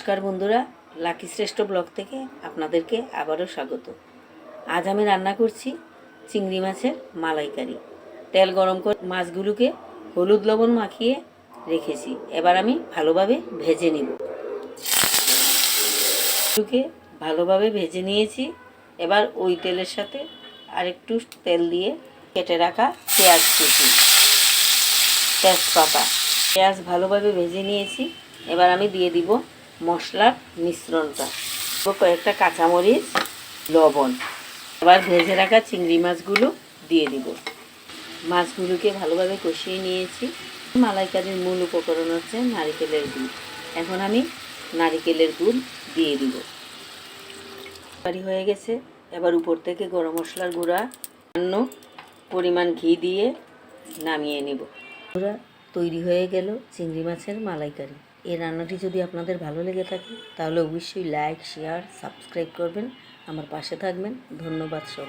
নমস্কার বন্ধুরা, লাকি শ্রেষ্ঠ ব্লগ থেকে আপনাদেরকে আবারও স্বাগত। আজ আমি রান্না করছি চিংড়ি মাছের মালাইকারি। তেল গরম করে মাছগুলোকে হলুদ লবণ মাখিয়ে রেখেছি। এবার আমি ভালোভাবে ভেজে নিব। মাছগুলোকে ভালোভাবে ভেজে নিয়েছি। এবার ওই তেলের সাথে আরেকটু তেল দিয়ে কেটে রাখা পেঁয়াজ কুচি। তেজপাতা। পেঁয়াজ ভালোভাবে ভেজে নিয়েছি। এবার আমি দিয়ে দিব মশলার মিশ্রণটা। কয়েকটা কাঁচামরিচ, লবণ। এবার ভেজে রাখা চিংড়ি মাছগুলো দিয়ে দিব। মাছগুলোকে ভালোভাবে কষিয়ে নিয়েছি। মালাইকারির মূল উপকরণ হচ্ছে নারিকেলের দুধ এখন আমি নারিকেলের দুধ দিয়ে দিব। তরকারি হয়ে গেছে। এবার উপর থেকে গরম মশলার গুঁড়া অন্য পরিমাণ ঘি দিয়ে নামিয়ে নেব। পুরা তৈরি হয়ে গেল চিংড়ি মাছের মালাইকারি। এই রান্নাটি যদি আপনাদের ভালো লেগে থাকে, তাহলে অবশ্যই লাইক শেয়ার সাবস্ক্রাইব করবেন। আমার পাশে থাকবেন। ধন্যবাদ সবাই।